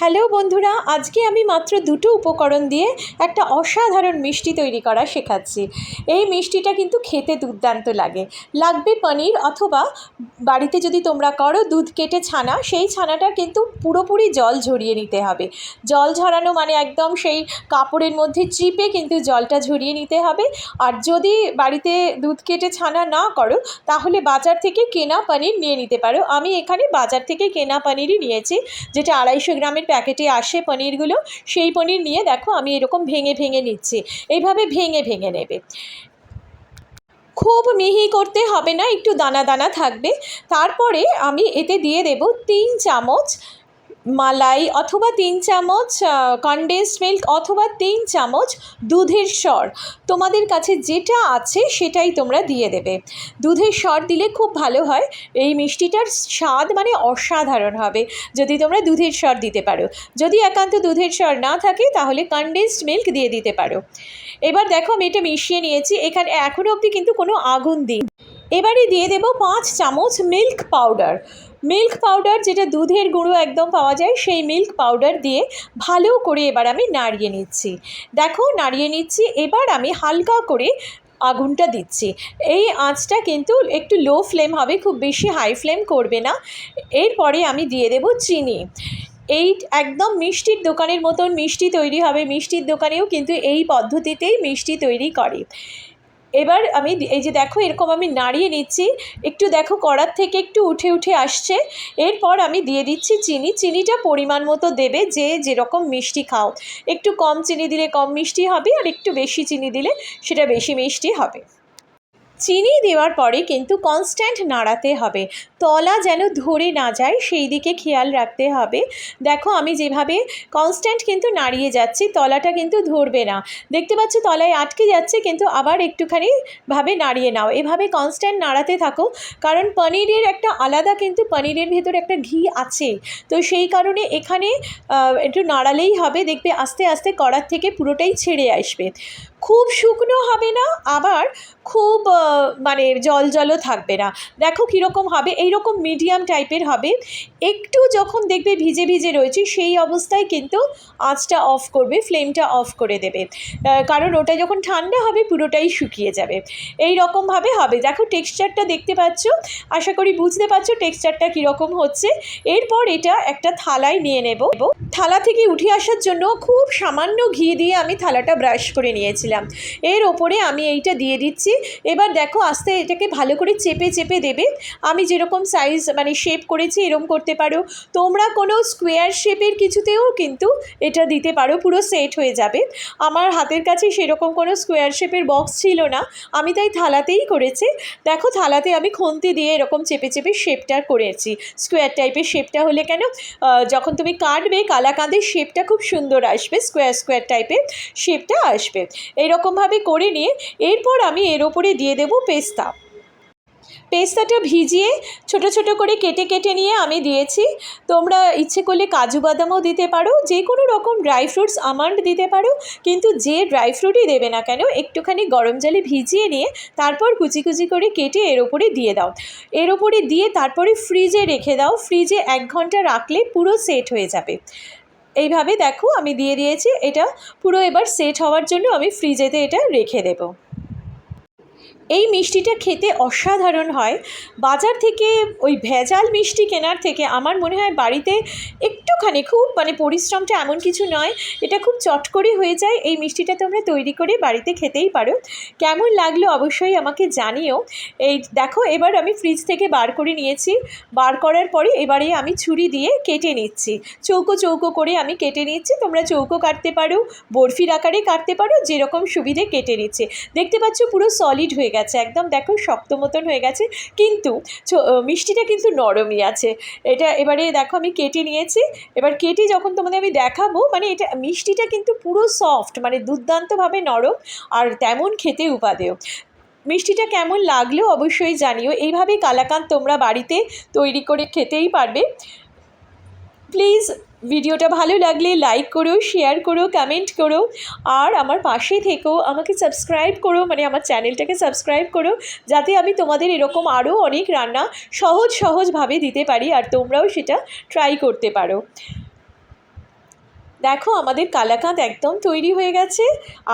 Hello বন্ধুরা, আজকে আমি মাত্র দুটো উপকরণ দিয়ে একটা অসাধারণ মিষ্টি তৈরি করা শেখাচ্ছি। এই মিষ্টিটা কিন্তু খেতে দুর্দান্ত লাগে। লাগবে পনির অথবা বাড়িতে যদি তোমরা করো দুধ কেটে ছানা, সেই ছানাটা কিন্তু পুরোপুরি জল ঝরিয়ে নিতে হবে। জল ঝরানো মানে একদম সেই কাপড়ের মধ্যে চিপে কিন্তু জলটা ঝরিয়ে নিতে হবে। আর যদি বাড়িতে দুধ কেটে ছানা না করো, তাহলে বাজার থেকে কেনা পনির নিয়ে নিতে পারো। আমি এখানে বাজার থেকে কেনা পনিরই নিয়েছি, যেটা আড়াইশো গ্রামের প্যাকেটে আসে পনিরগুলো, সেই পনির নিয়ে দেখো আমি এরকম ভেঙে ভেঙে নিচ্ছি। এইভাবে ভেঙে ভেঙে নেবে। খুব মিহি করতে হবে না, একটু দানা দানা থাকবে। তারপরে আমি এতে দিয়ে দেব তিন চামচ মালাই অথবা তিন চামচ কনডেন্সড মিল্ক অথবা তিন চামচ দুধের স্বর তোমাদের কাছে যেটা আছে সেটাই তোমরা দিয়ে দেবে। দুধের স্বর দিলে খুব ভালো হয়। এই মিষ্টিটার স্বাদ মানে অসাধারণ হবে। যদি তোমরা দুধের স্বর দিতে পারো। যদি একান্ত দুধের স্বর না থাকে, তাহলে কনডেন্সড মিল্ক দিয়ে দিতে পারো। এবার দেখো আমি এটা মিশিয়ে নিয়েছি। এখানে এখনও অবধি কিন্তু কোনো আগুন দিই এবারে দিয়ে দেবো পাঁচ চামচ মিল্ক পাউডার মিল্ক পাউডার যেটা দুধের গুঁড়ো একদম পাওয়া যায়, সেই মিল্ক পাউডার দিয়ে ভালো করে এবার আমি নাড়িয়ে নিচ্ছি। দেখো, নাড়িয়ে নিচ্ছি, এবার আমি হালকা করে আগুনটা দিচ্ছি। এই আঁচটা কিন্তু একটু লো ফ্লেম হবে, খুব বেশি হাই ফ্লেম করবে না। এরপরে আমি দিয়ে দেবো চিনি। এই একদম মিষ্টির দোকানের মতন মিষ্টি তৈরি হবে, মিষ্টির দোকানেও কিন্তু এই পদ্ধতিতেই মিষ্টি তৈরি করে। এবার আমি এই যে দেখো, এরকম আমি নাড়িয়ে নিচ্ছি। একটু দেখো, কড়ার থেকে একটু উঠে উঠে আসছে। এরপর আমি দিয়ে দিচ্ছি চিনি। চিনিটা পরিমাণ মতো দেবে যে যেরকম মিষ্টি খাও। একটু কম চিনি দিলে কম মিষ্টি হবে, আর একটু বেশি চিনি দিলে সেটা বেশি মিষ্টি হবে। চিনি দেওয়ার পরে কিন্তু কনস্ট্যান্ট নাড়াতে হবে। তলা যেন ধরে না যায়, সেই দিকে খেয়াল রাখতে হবে। দেখো, আমি যেভাবে কনস্ট্যান্ট কিন্তু নাড়িয়ে যাচ্ছি, তলাটা কিন্তু ধরবে না। দেখতে পাচ্ছ, তলায় আটকে যাচ্ছে, কিন্তু আবার একটুখানি ভাবে নাড়িয়ে নাও। এভাবে কনস্ট্যান্ট নাড়াতে থাকো, কারণ পনিরের একটা আলাদা কিন্তু পনিরের ভেতরে একটা ঘি আছে। তো সেই কারণে এখানে একটু নাড়ালেই হবে, দেখবে আস্তে আস্তে কড়ার থেকে পুরোটাই ছেড়ে আসবে। খুব শুকনো হবে না, আবার খুব মানে জল জলও থাকবে না। দেখো কীরকম হবে, এইরকম মিডিয়াম টাইপের হবে। একটু যখন দেখবে ভিজে ভিজে রয়েছে, সেই অবস্থায় কিন্তু আঁচটা অফ করবে ফ্লেমটা অফ করে দেবে। কারণ ওটা যখন ঠান্ডা হবে, পুরোটাই শুকিয়ে যাবে। এই রকমভাবে হবে। দেখো টেক্সচারটা দেখতে পাচ্ছ? আশা করি বুঝতে পারছ টেক্সচারটা কীরকম হচ্ছে। এরপর এটা একটা থালায় নিয়ে নেব। থালা থেকে উঠে আসার জন্য খুব সামান্য ঘি দিয়ে আমি থালাটা ব্রাশ করে নিয়েছিলাম। এর ওপরে আমি এইটা দিয়ে দিচ্ছি। এবার দেখো আস্তে এটাকে ভালো করে চেপে চেপে দেবে। আমি যেরকম সাইজ মানে শেপ করেছি এরকম করতে পারো। তোমরা কোনো স্কোয়ার শেপের কিছুতেও কিন্তু এটা দিতে পারো, পুরো সেট হয়ে যাবে। আমার হাতের কাছে সেরকম কোনো স্কোয়ার শেপের বক্স ছিল না। আমি তাই থালাতেই করেছি। দেখো থালাতে আমি খুন্তি দিয়ে এরকম চেপে চেপে শেপটা করেছি। স্কোয়ার টাইপের শেপটা হলে কেন? যখন তুমি কাটবে, কালাকাঁদের শেপটা খুব সুন্দর আসবে স্কোয়ার স্কোয়ার টাইপের শেপটা আসবে। এরকমভাবে করে নিয়ে এরপর আমি এর ওপরে দিয়ে দেবো পেস্তা। পেস্তাটা ভিজিয়ে ছোট ছোট করে কেটে কেটে নিয়ে আমি দিয়েছি। তোমরা ইচ্ছে করলে কাজু বাদামও দিতে পারো, যে কোনো রকম ড্রাই ফ্রুটস আমান্ড দিতে পারো, কিন্তু যে ড্রাই ফ্রুটই দেবে না কেন, একটুখানি গরম জলে ভিজিয়ে নিয়ে তারপর কুচি কুচি করে কেটে এর ওপরে দিয়ে দাও। এর ওপরে দিয়ে তারপরে ফ্রিজে রেখে দাও, ফ্রিজে এক ঘণ্টা রাখলে পুরো সেট হয়ে যাবে। এইভাবে দেখো, আমি দিয়ে দিয়েছি, এটা পুরো এবার সেট হওয়ার জন্য আমি ফ্রিজেতে এটা রেখে দেবো। এই মিষ্টিটা খেতে অসাধারণ হয়। বাজার থেকে ওই ভেজাল মিষ্টি কেনার থেকে আমার মনে হয় বাড়িতে একটুখানি খুব মানে পরিশ্রমটা এমন কিছু নয়। এটা খুব চট করে হয়ে যায়। এই মিষ্টিটা তোমরা তৈরি করে বাড়িতে খেতেই পারো। কেমন লাগল অবশ্যই আমাকে জানিও। এই দেখো, এবার আমি ফ্রিজ থেকে বার করে নিয়েছি। বার করার পরে এবারে আমি ছুরি দিয়ে কেটে নিচ্ছি। চৌকো চৌকো করে আমি কেটে নিচ্ছি। তোমরা চৌকো কাটতে পারো, বরফির আকারে কাটতে পারো, যেরকম সুবিধে কেটে নিচ্ছে। দেখতে পাচ্ছ পুরো সলিড হয়ে গেছে। গেছে, একদম দেখো শক্ত মতন হয়ে গেছে, কিন্তু মিষ্টিটা কিন্তু নরমই আছে। এটা এবারে দেখো আমি কেটে নিয়েছি, এবার কেটে যখন তোমাদের আমি দেখাবো মানে এটা মিষ্টিটা কিন্তু পুরো সফট মানে দুর্দান্তভাবে নরম আর তেমন খেতে উপাদেয়। মিষ্টিটা কেমন লাগলেও অবশ্যই জানিও, এইভাবেই কালাকান তোমরা বাড়িতে তৈরি করে খেতেই পারবে। প্লিজ ভিডিওটা ভালো লাগলে লাইক করো শেয়ার করো কমেন্ট করো, আর আমার পাশে থেকেও আমাকে সাবস্ক্রাইব করো মানে আমার চ্যানেলটাকে সাবস্ক্রাইব করো, যাতে আমি তোমাদের এরকম আরও অনেক রান্না সহজ সহজভাবে দিতে পারি, আর তোমরাও সেটা ট্রাই করতে পারো। দেখো, আমাদের কালাকাঁদ একদম তৈরি হয়ে গেছে,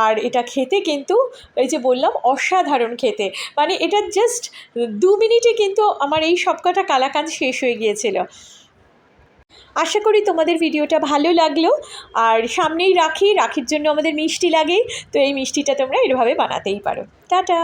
আর এটা খেতে কিন্তু, এই যে বললাম, অসাধারণ খেতে। মানে এটা জাস্ট দু মিনিটে কিন্তু আমার এই সবকটা কালাকাঁদ শেষ হয়ে গিয়েছিল। আশা করি তোমাদের ভিডিওটা ভালো লাগল। আর সামনেই রাখি, রাখির জন্য আমাদের মিষ্টি লাগে তো এই মিষ্টিটা তোমরা এভাবে বানাতেই পারো। টাটা!